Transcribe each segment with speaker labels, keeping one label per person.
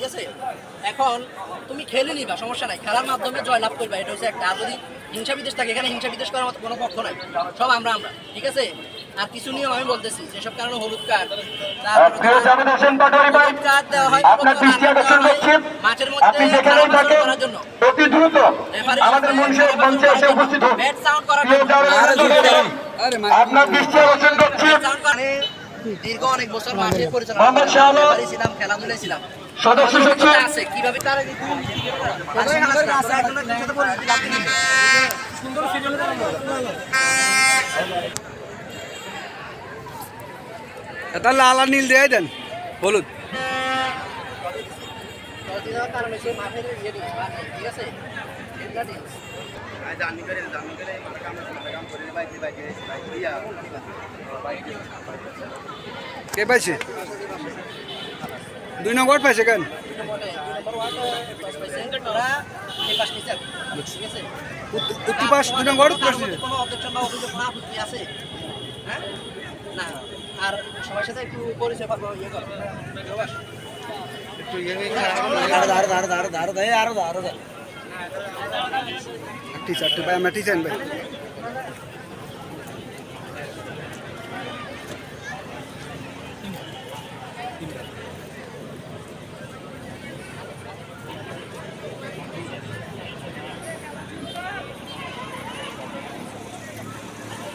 Speaker 1: ঠিক আছে? এখন তুমি খেলে নিবা সমস্যা নাই। খেলার মাধ্যমে জয়লাভ করবে এটা হচ্ছে একটা। আর যদি হিংসা বিদেশ থাকে এখানে হিংসা বিদেশ করার মতো কোনো পক্ষ নাই। সব আমরা আমরা ঠিক আছে? আর কিছু নিয়ম আমি বলতেছি যেসব কারণে হলুদ কার্ড দেওয়া হয়
Speaker 2: আপনার দৃষ্টি আকর্ষণ করছি
Speaker 1: মাঠের মধ্যে করার জন্য।
Speaker 2: অতি দ্রুত আমাদের মঞ্চে মঞ্চে এসে উপস্থিত হন।
Speaker 1: ব্যাট সাউন্ড করার জন্য
Speaker 2: জামিদ হোসেন পাটোয়ারি, আপনার দৃষ্টি আকর্ষণ করছি
Speaker 1: ব্যাট সাউন্ড করে দীর্ঘ অনেক বছর মাঠে পরিচালনা
Speaker 2: মোহাম্মদ শাহ
Speaker 1: ছিলাম খেলাধুলায় ছিলাম।
Speaker 2: সদস্য সচিব
Speaker 1: আছে কীভাবে তারা
Speaker 3: এটা লাল আর নীল দিয়ে দেন হলুদ। কে পাইছে? দুই নম্বর পাইছে কেন উত্ত- উত্তর পাশ দুই নম্বর পাইছে
Speaker 1: কোনো objection বা অভিযোগ না আপত্তি আছে? হ্যাঁ? না। আর সবার সাথে একটু পরিচয় পাবো ইয়ে করো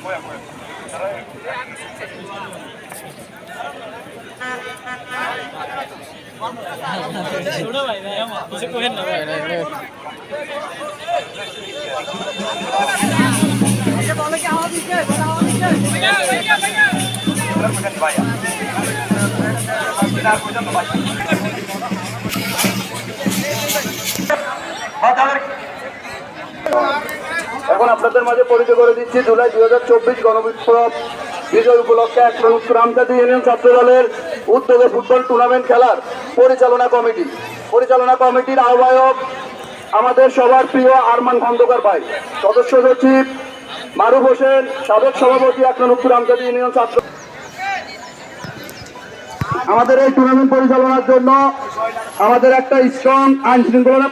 Speaker 1: প্রবাস।
Speaker 3: টি চারটে ভাই আমরা টি চান ভাই
Speaker 2: এখন আপনাদের মাঝে পরিচয় করে দিচ্ছি, জুলাই দুই হাজার চব্বিশ গণবিপ্লব বিজয় উপলক্ষে এক সংযুক্ত রামচাঁদি ইউনিয়ন ছাত্র দলের উদ্যোগে ফুটবল টুর্নামেন্ট খেলার পরিচালনা কমিটি। পরিচালনা কমিটির আহ্বায়ক আমাদের সবার প্রিয় আরমান খন্দকার ভাই। সদস্য সচিব মারুফ হোসেন, সাবেক সভাপতি এক নং রামচাঁদি ইউনিয়ন ছাত্র আমাদের এই টুর্নামেন্ট পরিচালনার জন্য আমাদের একটা স্ট্রং আইন শৃঙ্খলা